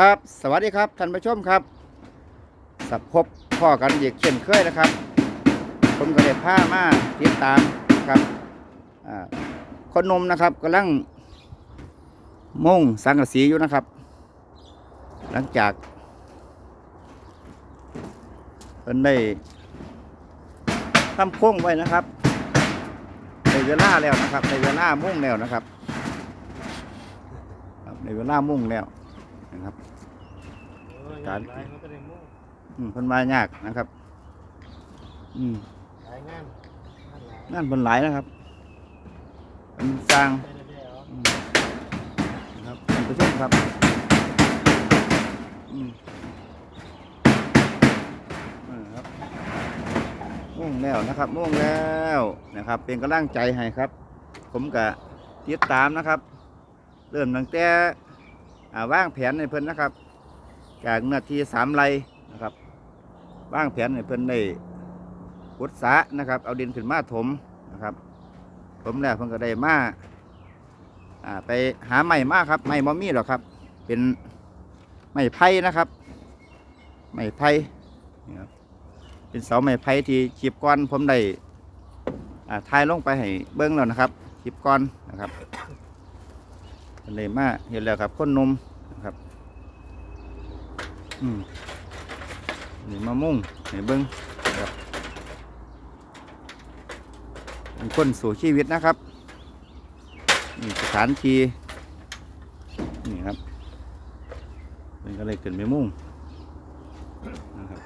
ครับ สวัสดีครับท่านผู้ชมครับ สับพบพ่อกันอีกเช่นเคยนะครับ ผมก็เลยพามาติดตามนะครับอ่าคนนมนะครับกำลังมุ่งสังกะสีอยู่นะครับ หลังจากเพิ่นได้ทำโค้งไว้นะครับในเวลาแล้วนะครับในเวลามุ่งแล้วนะครับในเวลามุ่งแล้ว นะครับ การหลายเขาก็ได้มุ่งอืมเพิ่นมายากนะครับ อืมหลายงานงานหลายนั่นเพิ่นหลายนะครับเพิ่นสร้างไปเรื่อยๆเอาอืมนะครับท่านผู้ชมครับอืมอ่าครับม่วงแล้วนะครับม่วงแล้วนะครับ เป็นกำลังใจให้ครับ ผมก็ติดตามนะครับ เริ่มตั้งแต่อ่า วางแผนในเพิ่นนะครับ จากนื้อที่สามไรนะครับวางแผนในเพิ่นได้ขุดสะนะครับ เอาดินขึ้นมาถมนะครับผมแล้วเพิ่นก็ได้มาอ่าไปหาไม้มาครับไม้มอมี่หรอครับ เป็นไม้ไผ่นะครับไม้ไผ่นี่ครับเป็นเสาไม้ไผ่ที่ขีบก้อนผมได้อ่าทายลงไปให้เบิ้งแล้วนะครับขีบก้อนนะครับเลยมาเห็นแล้วครับคนนม นี่มามุ่งให้เบิ้งครับเป็นคนสู่ชีวิตนะครับนี่สถานที่นี่ครับมันก็เลยเกิดไปมุ่งนะครับ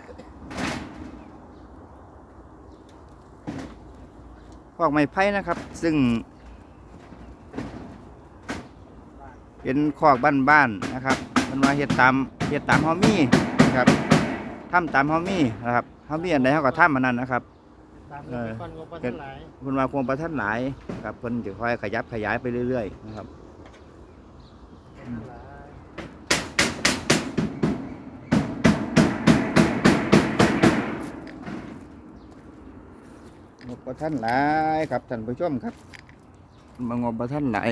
พวกไม้ไผ่นะครับ ซึ่ง เป็นคอกบ้านๆนะครับ มันว่าเฮ็ดตามเฮ็ดตามเฮามีนะครับทำตามเฮามีนะครับเฮามีอันใดเฮาก็ทำอันนั้นนะครับตามเออก่อนงบประมาณหลายเพิ่นว่าคงประทันหลายครับเพิ่นจะค่อยขยับขยายไปเรื่อยๆนะครับหลายงบประทันหลายครับท่านผู้ชมครับมางบประทันหลาย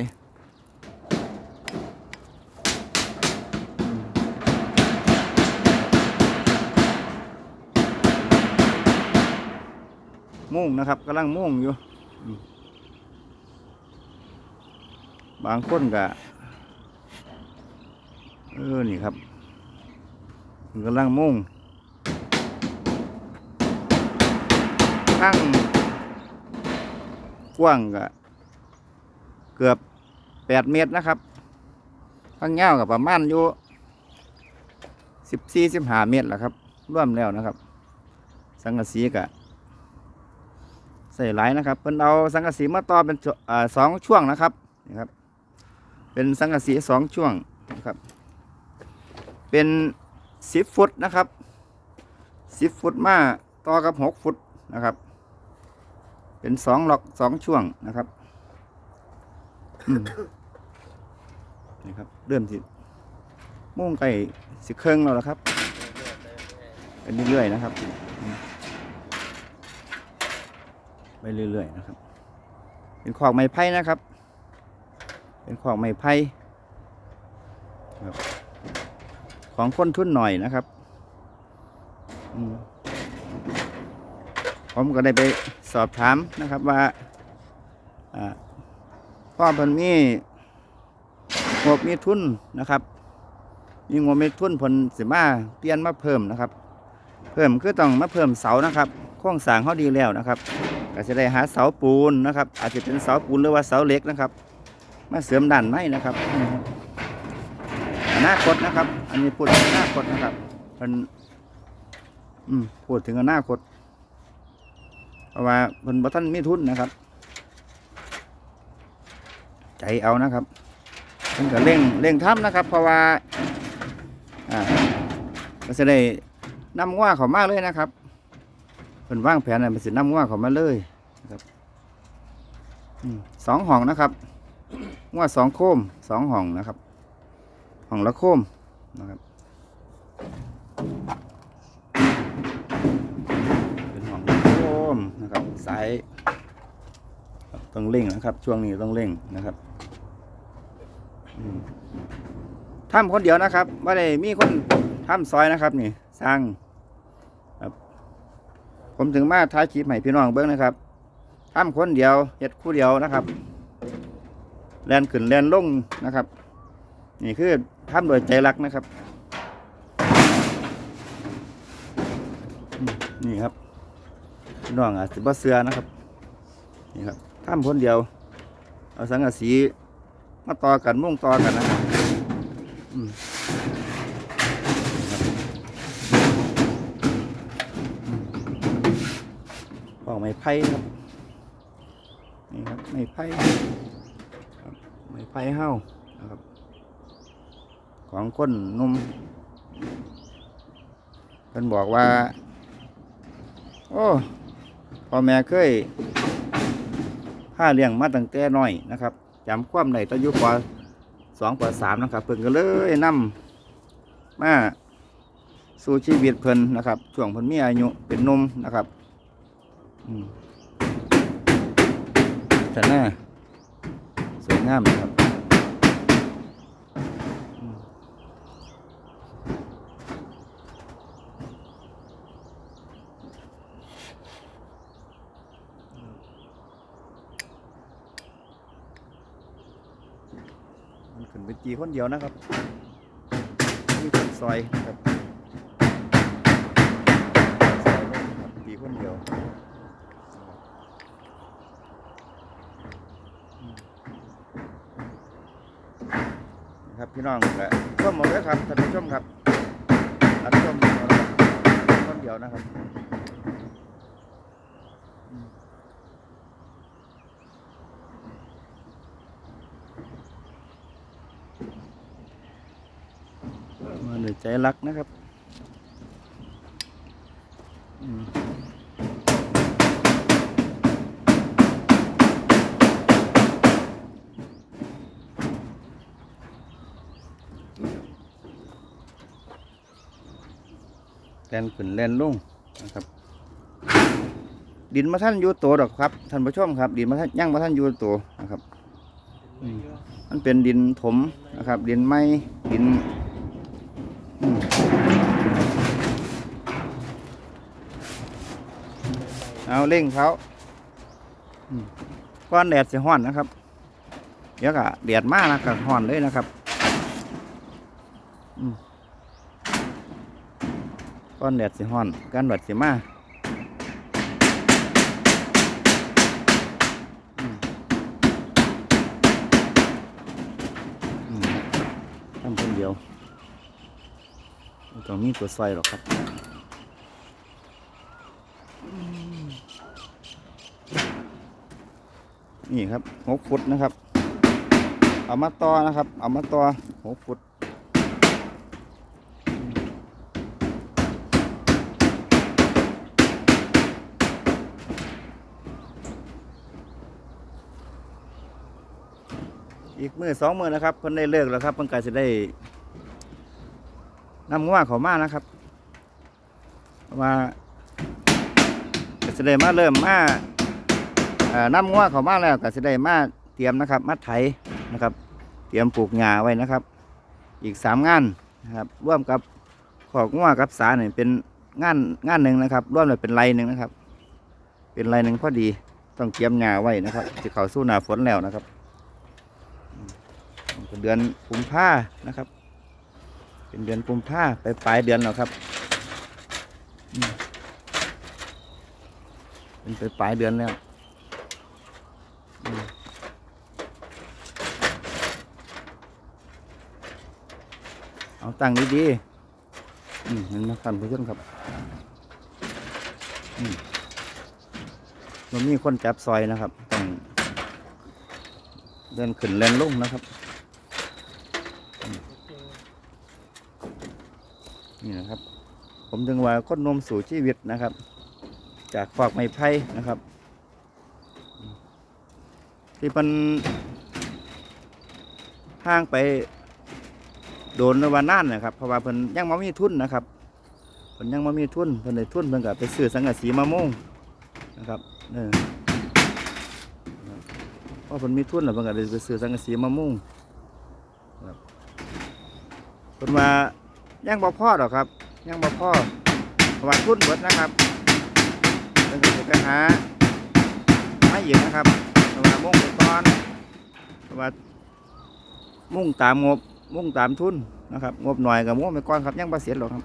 มุ่งนะครับกำลังมุ่งอยู่ บางคนก็เออนี่ครับกำลังมุ่งทั้งกว้างก็เกือบแปดเมตรนะครับข้างยากับประมาณอยู่สิบสี่สิบห้าเมตรแหละครับร่วมแล้วนะครับ สังกะสีกะ ใส่หลายนะครับเพิ่นเอาสังกะสีมาต่อเป็นอสองช่วงนะครับนี่ครับ เป็นสังกะสีสองช่วงนะครับ เป็นสิบฟุตนะครับสิบฟุตมาต่อกับหกฟุตนะครับ เป็นสองหลอกสองช่วงนะครับนี่ครับเริ่มสิมุ่งไก่สิเครื่องแล้วละครับไปเรื่อยๆนะครับอืม ไปเรื่อยๆนะครับ เป็นขอกไม้ไผ่นะครับ เป็นขอกไม้ไผ่ครับของคนทุนหน่อยนะครับผมก็ได้ไปสอบถามนะครับว่าอ่าพ่อเพิ่นมีงบมีทุนนะครับ มีงบมีทุนผลสิมาเปลี่ยนมาเพิ่มนะครับ เพิ่มคือต้องมาเพิ่มเสานะครับโครงสร้างเขาดีแล้วนะครับ ก็จะได้หาเสาปูนนะครับ อาจจะเป็นเสาปูนหรือว่าเสาเหล็กนะครับ มาเสริมด้านในนะครับอนาคตนะครับ อันนี้พูดถึงอนาคตนะครับเป็นอืมพูดถึงอนาคตเพราะว่าเพิ่นบ่ท่านมีทุนนะครับ ใจเอานะครับเพิ่นก็เร่งเร่งทำนะครับ เพราะว่าอ่าก็จะได้นำว่าเขามาเลยนะครับเพิ่นว่างแผนอะไรมันสินำว่าเขามาเลย นะครับอสองห้องนะครับว่าสองโคมสองห้องนะครับห้องละโคมนะครับเป็นห้องโคมนะครับสายต้องเร่งนะครับ ช่วงนี้ต้องเร่งนะครับอืมททำคนเดียวนะครับไม่ได้มีคนทำซอยนะครับ นี่สร้างครับผมถึงมาท้ายคลิปให้พี่น้องเบิ้งนะครับ ทำคนเดียวเฮ็ดคู่เดียวนะครับ แลนขึ้นแลนลงนะครับ นี่คือทำโดยใจรักนะครับ นี่ครับน้องอาจจะบ่เสือนะครับ นี่ครับทำคนเดียว เอาสังกะสีมาต่อกันมุ่งต่อกันนะครับออกไม้ไผ่ครับนี่ครับ ไม้ไผ่ไม้ไผ่เฮ้านะครับ ของคนนุ่มเพิ่นบอกว่า โอ้พ่อแม่เคยผ้าเลี้ยงมาตั้งแต่น้อยนะครับจำความในตอนอยุปสองปสามนะครับ เพิ่นก็เลยนำมาสู่ชีวิตเพิ่นนะครับ ช่วงเพิ่นมีอายุเป็นนุ่มนะครับ อืม แต่หน้าสวยงามนะครับมันขึ้นเป็นจีคนเดียวนะครับมีคนซอยนะครับซอยเลยนะครับจีคนเดียว ครับพี่น้องและชมหมดเลยครับท่านผู้ชมครับรับชมเอาละครับคนเดียวนะครับมมาด้วยใจรักนะครับ อืม ลนขึ้นแลนลงนะครับ ดินมาท่านอยู่ตัวดอกครับท่านผู้ชมครับ ดินมาท่านยังมาท่านอยู่ตัวนะครับมันเป็นดินถมนะครับ ดินไม้ดินเอาเร่งเขาก้อนแดดสีห้อนนะครับเดี๋ยวก็แดดมากนะกับห้อนเลยนะครับอืม ก้อนแดดสีห้อนก้อนแดดสีมาอืมอืมทำคนเดียวต้องมีตัวซอยหรอกครับนี่ครับหกฟุตนะครับ เอามาต่อนะครับ เอามาต่อหกฟุต อีกมือสองมือนะครับเพิ่นได้เลิกแล้วครับเพิ่นก็จะได้นำงัวเขามานะครับเพราะว่าก็จะได้มาเริ่มมาเอ่อนำงัวเขามาแล้วก็จะได้มาเตรียมนะครับมาไถนะครับ เตรียมปลูกหญ้าไว้นะครับ อีกสามงานนะครับร่วมกับขอกงัวกับสาเนี่ยเป็นงานงานหนึ่งนะครับ ร่วมเลยเป็นไรหนึ่งนะครับ เป็นไรหนึ่งพอดีต้องเตรียมหญ้าไว้นะครับจะเข้าสู่หน้าฝนแล้วนะครับ เป็นเดือนกุมภานะครับ เป็นเดือนกุมภาไปปลายเดือนแล้วครับเป็นไปปลายเดือนแล้วเอาตั้งดีๆอืมเห็นไหมท่านผู้ชมครับอืมมันมีคนจับซอยนะครับต้องเดินขึ้นแรงลงนะครับ นี่นะครับ ผมถึงว่าคนนมสู่ชีวิตนะครับ จากฟอกไม้ไผ่นะครับ ที่มันห่างไปโดนในวันนั่นนะครับ เพราะว่าเพิ่นยังม่มีทุนนะครับเพิ่นยังม่มีทุนเพิ่นได้ทุนเพิ่นก็ไปซื้อสังกะสีมาม่งนะครับเออเพราะเพิ่นมีทุนแล้วเพิ่นก็ได้ไปซื้อสังกะสีมาม่งครับคนว่า ยังบ่พอหรอกครับ ยังบ่พอเพาะว่าทุนเบิดนะครับเพิ่นก็สิไปหาไม่อีกนะครับเพราะว่ามุ่งไปก่อนเพราะว่ามุ่งตามงบมุ่งตามทุนนะครับงบหน่อยกับมุ่งไปก่อนครับยังบ่เสร็จหรอกครับ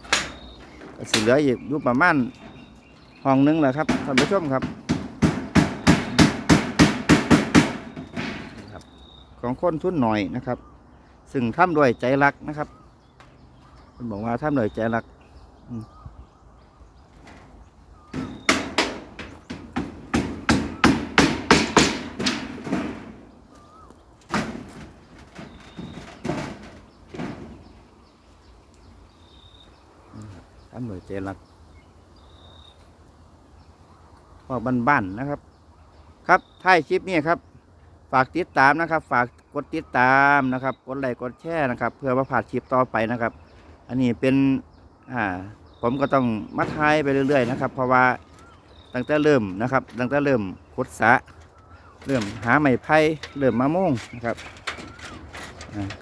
สิเหลืออีกอยู่ประมาณห้องหนึงแหละครับท่านผู้ชมครับของคนทุนหน่อยนะครับ ซึ่งทำด้วยใจรักนะครับ คนบอกว่าทำด้วยใจรักอืมทำด้วยใจรักพอบ้านๆนะครับ ครับท้ายคลิปนี้ครับ ฝากติดตามนะครับ ฝากกดติดตามนะครับ กดไลค์กดแชร์นะครับ เพื่อมาผ่านคลิปต่อไปนะครับ อันนี้เป็นอ่าผมก็ต้องมาทายไปเรื่อยๆนะครับ เพราะว่าตั้งแต่เริ่มนะครับตั้งแต่เริ่มขุดสะเริ่มหาไม้ไผ่เริ่มมะม่วงนะครับ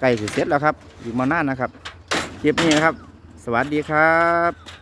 ไก่เสร็จแล้วครับอีกมานานนะครับคลิปนี้นะครับ สวัสดีครับ